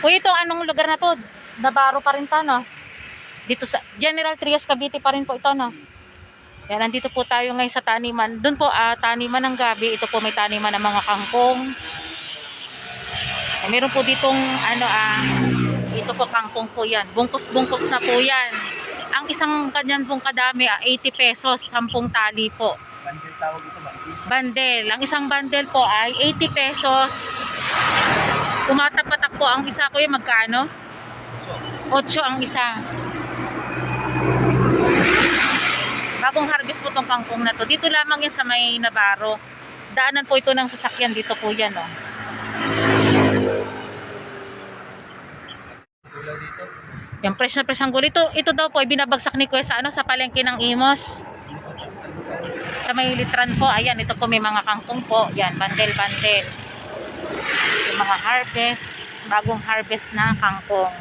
Kuya, ito anong lugar na to? Navarro pa rin to, no? Dito sa General Trias Cavite pa rin po ito, no? Yan, nandito po tayo ngayon sa taniman. Doon po, ah, taniman ng gabi. Ito po may taniman ng mga kangkong. Eh, meron po ditong, ano, ah, ito po kangkong po yan. Bungkus-bungkus na po yan. Ang isang kanyan pong kadami, ah, 80 pesos, 10 tali po. Bandil tawag ito ba? Bundle. Ang isang bundle po ay 80 pesos. Umatapatak po ang isa ko yung magkano? 8 ang isa. Bagong harvest po tong kangkong na to. Dito lamang yan sa may Navarro. Daanan po ito ng sasakyan. Dito po yan, oh. Yung fresh na fresh ang gulo. Ito, ito daw po ay binabagsak ni Kuya sa, ano, sa palengke ng Imos. Sa may litran po. Ayan, ito po may mga kangkong po. Yan, bundle. Yung mga harvest. Bagong harvest na kangkong.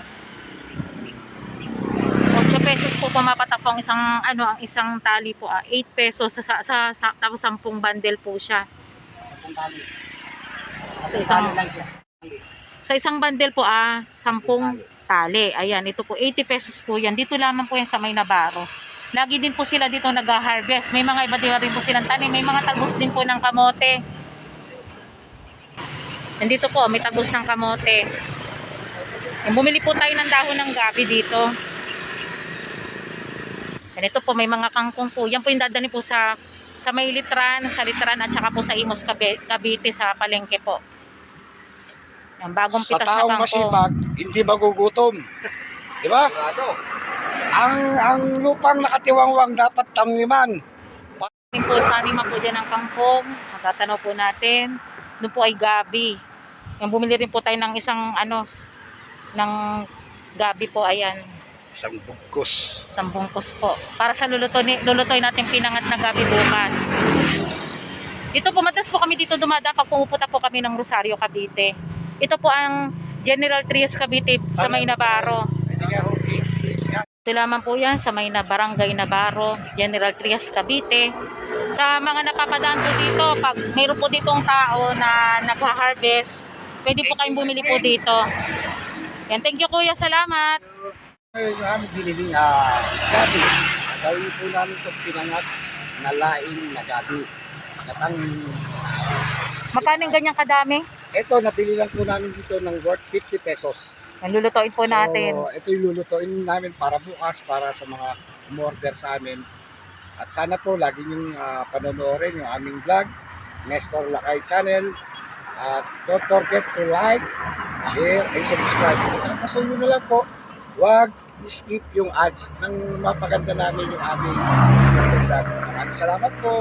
8 pesos po pumapatak po ang isang ano ang isang tali po ah. 8 pesos sa, sa, sa, sa tapos 10 bundle po siya. Sa isang sa isang bundle po ah 10 tali. Ayan, ito po 80 pesos po 'yan. Dito lamang po 'yan sa May Navarro. Lagi din po sila dito nag-harvest. May mga iba din rin po silang tanim. May mga talbos din po ng kamote. Nandito po, may talbos ng kamote. Bumili po tayo ng dahon ng gabi dito. Ganito po, may mga kangkong po. Yan po yung dadani po sa sa may litran, sa litran at saka po sa Imos Cavite sa palengke po. Yan, bagong Sa pitas na taong kangkong. masipag, hindi magugutom. Di ba? Ang ang lupang nakatiwangwang dapat tamniman. Ating po, taniman po dyan ng kangkong. Matatanaw po natin. Doon po ay gabi. Yung bumili rin po tayo ng isang ano, ng gabi po, ayan. Isang bugkos. Isang bungkus po. Para sa luluto ni, lulutoy natin pinangat na gabi bukas. Dito po, madalas po kami dito dumadaan pag pumupunta po kami ng Rosario, Cavite. Ito po ang General Trias Cavite sa May Navarro. Ito lamang po yan sa may na Barangay Navarro, General Trias, Cavite. Sa mga napapadaan po dito, pag mayroon po ditong tao na nagha-harvest, pwede po kayong bumili po dito. Yan, thank you kuya, salamat. Yung aming biniling uh, gabi. Gawin po namin itong pinangat na laing na gabi. At ang, ganyang kadami? ito, nabili lang po namin dito ng worth 50 pesos. Yan, lulutuin po natin. So, ito yung lulutuin namin para bukas, para sa mga umorder sa amin. At sana po lagi niyong uh, panonoodin yung aming vlog, Nestor Lakay Channel. At don't forget to like, share, and subscribe. At saka kasunod na lang po, huwag skip yung ads nang mapaganda namin yung aming vlog. Maraming salamat po.